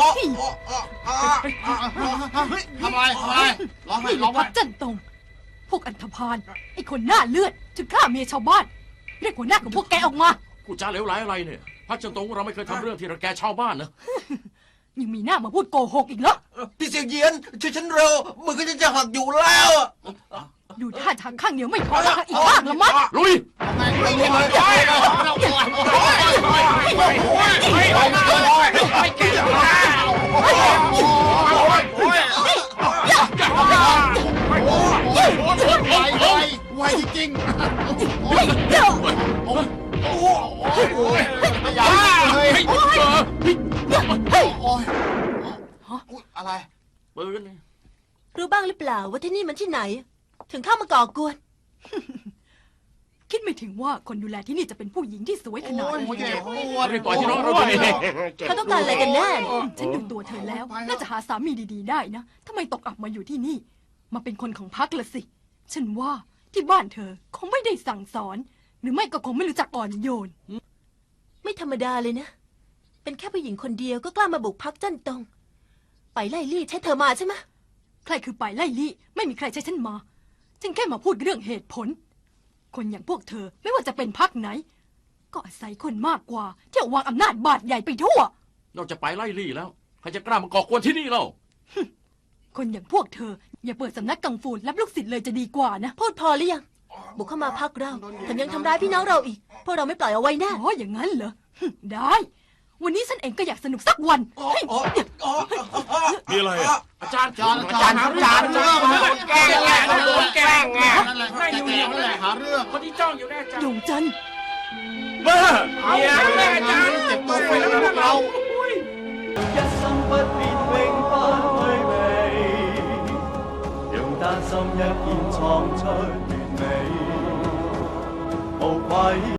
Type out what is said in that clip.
เฮ้ยทำอะไรทำอะไรร้องไห้นี่ร้องพัไห้กจันตรง พวกอันธพาลไอ้คนหน้าเลือดถึงฆ่าเมียชาวบ้าน เรียกหัวหน้าของพวกแกออกมา กูจ้าเหลวไหลอะไรเนี่ยพักจันตงเราไม่เคยทำเรื่องที่ระแกชาวบ้านนะยังมีหน้ามาพูดโกหกอีกเหรอ พี่เสียวเยียนช่วยฉันเร็วมือก็จะหักอยู่แล้ว ดูท่าทางข้างเดียวไม่พอแล้วอีกข้างละมั้งลุยไงไม ไวไวไวจริงโอ้ยเดี๋ยโอ้ยโอ้ยโอ้ยอย่าเลยเฮ้ยเจอเฮ้ยโอ้ยอะไรปืนรู้บ้างหรือเปล่าว่าที่นี่มันที่ไหน ถึงเข้ามาก่อกวน คิดไม่ถึงว่าคนดูแลที่นี่จะเป็นผู้หญิงที่สวยขนาดนี้เจ็บปวดรีบปล่อยที่น้องเราไปเขาต้องการอะไรกันแน่ฉันดูตัวเธอแล้ว น่าจะหาสามีดีๆได้นะทำไมตกอับมาอยู่ที่นี่ มาเป็นคนของพักละสิ ฉันว่าที่บ้านเธอคงไม่ได้สั่งสอน หรือไม่ก็คงไม่รู้จักอ่อนโยน ไม่ธรรมดาเลยนะ เป็นแค่ผู้หญิงคนเดียวก็กล้ามาบุกพักจันตรง ไปไล่ลี่ใช้เธอมาใช่ไหมใครคือไปไล่ลี่ ไม่มีใครใช้ฉันมาฉันแค่มาพูดเรื่องเหตุผล คนอย่างพวกเธอไม่ว่าจะเป็นพักไหน ก็อาศัยคนมากกว่าที่เอาวางอำนาจบาดใหญ่ไปทั่วนอกจากไปไล่ลี่แล้วใครจะกล้ามาก่อกวนที่นี่เล่าคนอย่างพวกเธอ อย่าเปิดสำนักกังฟูรับลูกศิษย์เลยจะดีกว่านะ พูดพอหรือยัง บุกเข้ามาพักเราแถมยังทำร้ายพี่น้องเราอีก พวกเราไม่ปล่อยเอาไว้แน่ อ๋ออย่างนั้นเหรอได้ วันนี้ฉันเองก็อยากสนุกสักวันโอ้โอ้โอ้โอ้มีอะไรอะอาจารย์จานจานจานเรื่องโดนแกล้งไงโดนแกล้งไงนั่นแหละแกแกนั่นแหละหาเรื่องคนที่จ้องอยู่แน่อาจารย์ดวงจันทร์เบ้อเอาแน่อาจารย์เจ็บตัวไปแล้วพวกเรา 一片创出完美，无愧。